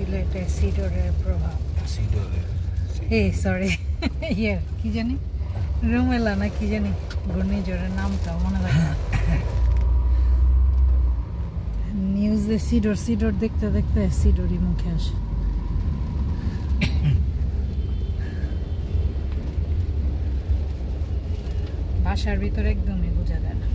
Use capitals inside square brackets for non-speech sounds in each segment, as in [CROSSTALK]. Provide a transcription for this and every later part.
সিডোরের প্রভাব। সিডরের এই সরি [LAUGHS] ইয়ে কি জানি? রুমেলা না কি জানি? ঘূর্ণিঝড়ের নামটা মনে না। নিউজে সিডোর সিডোর দেখতে দেখতে সিডোরই মুখে আসে। বাসার ভিতরে একদমই বোঝা যায় না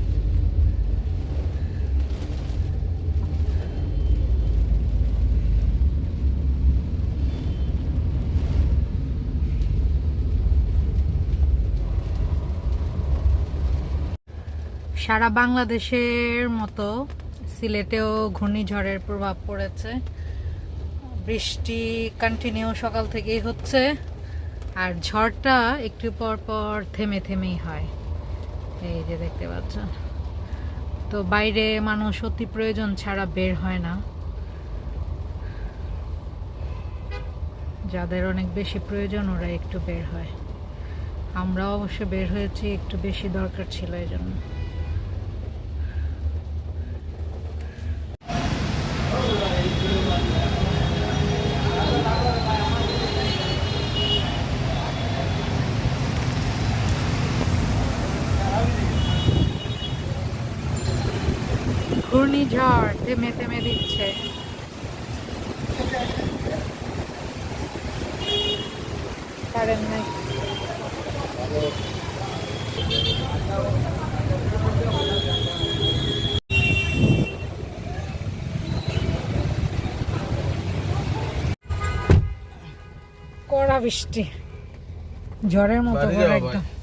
সারা বাংলাদেশের মতো সিলেটেও ঘূর্ণিঝড়ের প্রভাব পড়েছে। বৃষ্টি কন্টিনিউ সকাল থেকেই হচ্ছে, আর ঝড়টা একটু পর পর থেমে থেমেই হয়। এই যে দেখতে পাচ্ছেন। তো বাইরে মানুষ অতি প্রয়োজন ছাড়া বের হয় না। যাদের অনেক বেশি প্রয়োজন, ওরা একটু বের হয়। আমরাও অবশ্য বের হয়েছি, একটু বেশি দরকার ছিল এই জন্য ঘূর্ণিঝড় থেমে থেমে দিচ্ছে। কারেন্ট নাই। কড়া বৃষ্টি। ঝড়ের মতো একদম।